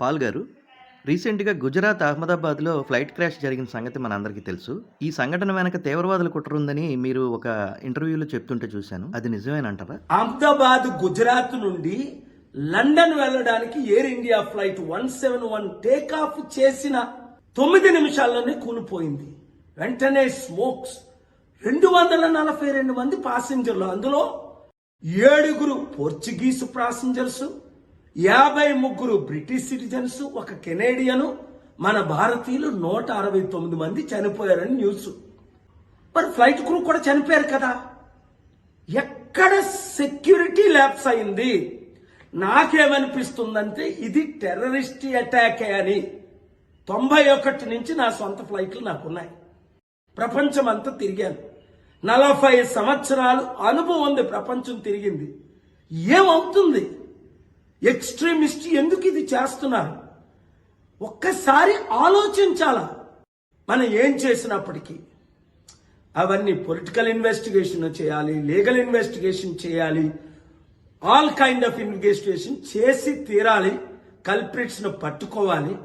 Paul గారు రీసెంట్‌గా గుజరాత్ అహ్మదాబాద్‌లో ఫ్లైట్ క్రాష్ జరిగిన సంగతి మనందరికీ తెలుసు. ఈ సంఘటన వెనక తీవ్రవాదులు కుట్రుందని మీరు ఒక ఇంటర్వ్యూలో చెప్తుంటే చూశాను. అది నిజమేనంటారా? అహ్మదాబాద్ గుజరాత్ నుండి లండన్ వెళ్ళడానికి Air India flight one seven one take off చేసిన తొమ్మిది నిమిషాల్లోనే కూలిపోయింది వెంటనే స్మోక్స్ రెండు వందల నలభై రెండు మంది పాసింజర్లు అందులో ఏడుగురు పోర్చుగీస్ పాసింజర్స్ యాభై ముగ్గురు బ్రిటిష్ సిటిజన్స్ ఒక కెనేడియను మన భారతీయులు నూట అరవై తొమ్మిది మంది చనిపోయారని న్యూస్. మరి ఫ్లైట్ క్రూ కూడా చనిపోయారు కదా. ఎక్కడ సెక్యూరిటీ ల్యాబ్స్ అయింది? నాకేమనిపిస్తుందంటే ఇది టెర్రరిస్ట్ అటాక్ అని. తొంభై ఒకటి నుంచి నా సొంత ఫ్లైట్లు నాకున్నాయి. ప్రపంచం అంతా తిరిగాను. నలభై సంవత్సరాలు అనుభవం ఉంది ప్రపంచం తిరిగింది. ఏమవుతుంది? ఎక్స్ట్రీమిస్ట్ ఎందుకు ఇది చేస్తున్నారు? ఒక్కసారి ఆలోచించాల? మనం ఏం చేసినప్పటికీ అవన్నీ పొలిటికల్ ఇన్వెస్టిగేషన్ చేయాలి లీగల్ ఇన్వెస్టిగేషన్ చేయాలి ఆల్ కైండ్ ఆఫ్ ఇన్వెస్టిగేషన్ చేసి తీరాలి కల్ప్రిట్స్ను పట్టుకోవాలి.